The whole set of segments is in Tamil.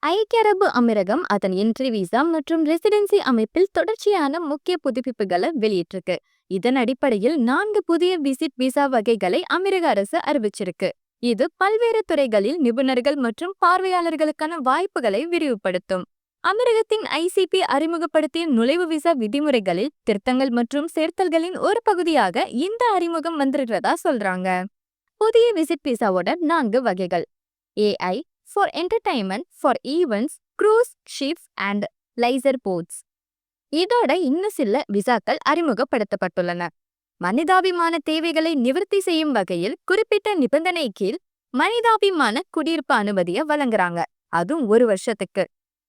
ஐக்கிய அரபு அமீரகம் அதன் என்ட்ரி விசா மற்றும் ரெசிடென்சி அமைப்பில் தொடர்ச்சியான முக்கிய புதுப்பிப்புகளை வெளியிட்டிருக்கு. இதன் அடிப்படையில் நான்கு புதிய விசிட் விசா வகைகளை அமீரக அரசு அறிவிச்சிருக்கு. இது பல்வேறு துறைகளில் நிபுணர்கள் மற்றும் பார்வையாளர்களுக்கான வாய்ப்புகளை விரிவுபடுத்தும். அமீரகத்தின் ஐசிபி அறிமுகப்படுத்திய நுழைவு விசா விதிமுறைகளில் திருத்தங்கள் மற்றும் சேர்த்தல்களின் ஒரு பகுதியாக இந்த அறிமுகம் வந்திருக்கிறதா சொல்றாங்க. புதிய விசிட் விசாவோட நான்கு வகைகள். AI for entertainment for events, cruise ships and leisure boats இதோட இன்னும் சில விசாக்கள் அறிமுகப்படுத்தப்பட்டுள்ளன. மனிதாபிமான தேவைகளை நிவர்த்தி செய்யும் வகையில் குறிப்பிட்ட நிபந்தனை கீழ் மனிதாபிமான குடியிருப்பு அனுமதியை வழங்குறாங்க. அதுவும் ஒரு வருஷத்துக்கு.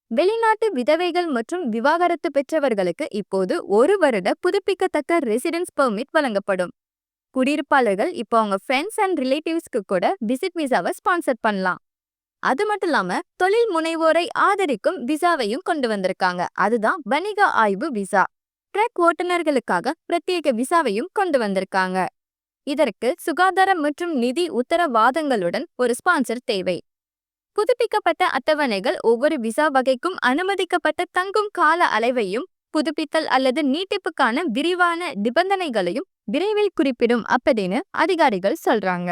வெளிநாட்டு விதவைகள் மற்றும் விவாகரத்து பெற்றவர்களுக்கு இப்போது ஒரு வருட புதுப்பிக்கத்தக்க ரெசிடென்ஸ் பெர்மிட் வழங்கப்படும். குடியிருப்பாளர்கள் இப்போ அவங்க ஃப்ரெண்ட்ஸ் அண்ட் ரிலேட்டிவ்ஸ்க்கு கூட விசிட் விசாவை ஸ்பான்சர் பண்ணலாம். அது மட்டும் இல்லாம தொழில் முனைவோரை ஆதரிக்கும் விசாவையும் கொண்டு வந்திருக்காங்க. அதுதான் வணிக ஆய்வு விசா. ட்ரக் ஓட்டுநர்களுக்காக பிரத்யேக விசாவையும் கொண்டு வந்திருக்காங்க. இதற்கு சுகாதாரம் மற்றும் நிதி உத்தரவாதங்களுடன் ஒரு ஸ்பான்சர் தேவை. புதுப்பிக்கப்பட்ட அட்டவணைகள் ஒவ்வொரு விசா வகைக்கும் அனுமதிக்கப்பட்ட தங்கும் கால அளவையும் புதுப்பித்தல் அல்லது நீட்டிப்புக்கான விரிவான நிபந்தனைகளையும் விரைவில் குறிப்பிடும் அப்படின்னு அதிகாரிகள் சொல்றாங்க.